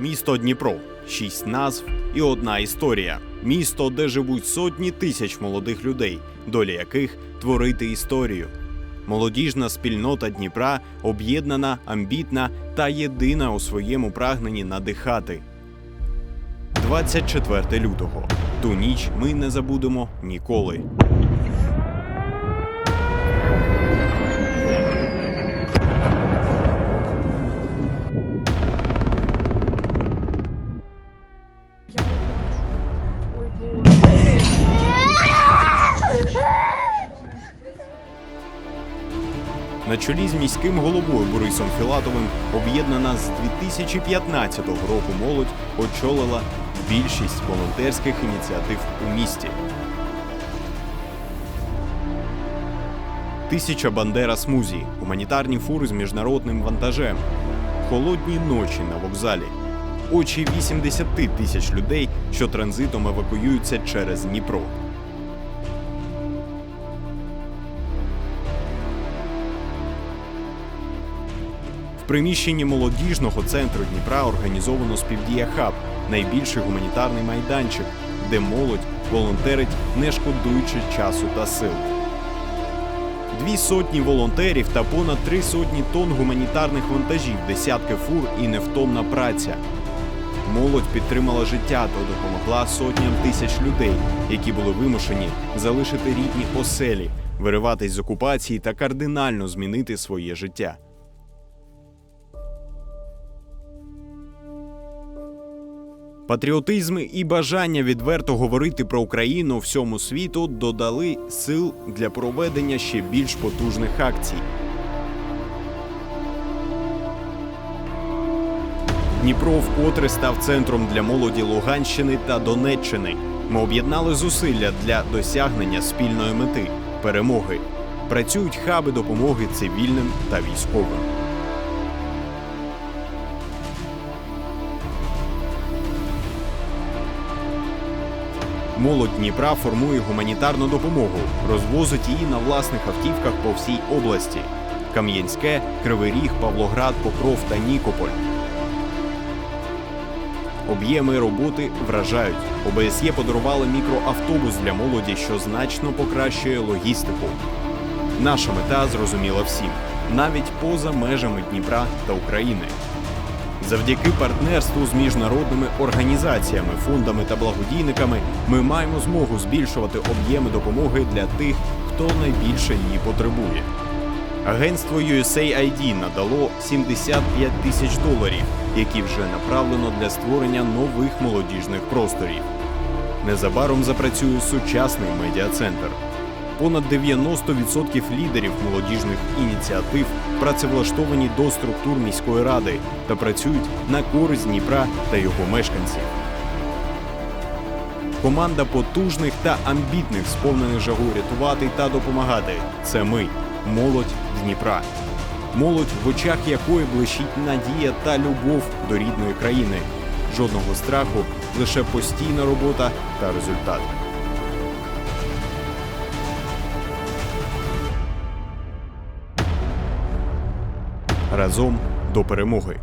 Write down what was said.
Місто Дніпро, шість назв і одна історія. Місто, де живуть сотні тисяч молодих людей, доля яких творити історію. Молодіжна спільнота Дніпра об'єднана, амбітна та єдина у своєму прагненні надихати. 24 лютого. Ту ніч ми не забудемо ніколи. На чолі з міським головою Борисом Філатовим об'єднана з 2015 року молодь очолила більшість волонтерських ініціатив у місті. Тисяча Бандера Смузі, гуманітарні фури з міжнародним вантажем, холодні ночі на вокзалі, очі 80 тисяч людей, що транзитом евакуюються через Дніпро. Приміщенні молодіжного центру Дніпра організовано співдія хаб, найбільший гуманітарний майданчик, де молодь волонтерить, не шкодуючи часу та сил. Дві сотні волонтерів та понад три сотні тонн гуманітарних вантажів, десятки фур і невтомна праця. Молодь підтримала життя та допомогла сотням тисяч людей, які були вимушені залишити рідні оселі, вириватись з окупації та кардинально змінити своє життя. Патріотизм і бажання відверто говорити про Україну всьому світу додали сил для проведення ще більш потужних акцій. Дніпро вкотре став центром для молоді Луганщини та Донеччини. Ми об'єднали зусилля для досягнення спільної мети перемоги. Працюють хаби допомоги цивільним та військовим. Молодь Дніпра формує гуманітарну допомогу, розвозить її на власних автівках по всій області: Кам'янське, Кривий Ріг, Павлоград, Покров та Нікополь. Об'єми роботи вражають. ОБСЄ подарували мікроавтобус для молоді, що значно покращує логістику. Наша мета зрозуміла всім, навіть поза межами Дніпра та України. Завдяки партнерству з міжнародними організаціями, фондами та благодійниками ми маємо змогу збільшувати об'єми допомоги для тих, хто найбільше її потребує. Агентство USAID надало 75 тисяч доларів, які вже направлено для створення нових молодіжних просторів. Незабаром запрацює сучасний медіа-центр. Понад 90% лідерів молодіжних ініціатив працевлаштовані до структур міської ради та працюють на користь Дніпра та його мешканців. Команда потужних та амбітних, сповнених жагу рятувати та допомагати. Це ми, молодь Дніпра. Молодь, в очах якої блищить надія та любов до рідної країни. Жодного страху, лише постійна робота та результат. Разом до перемоги.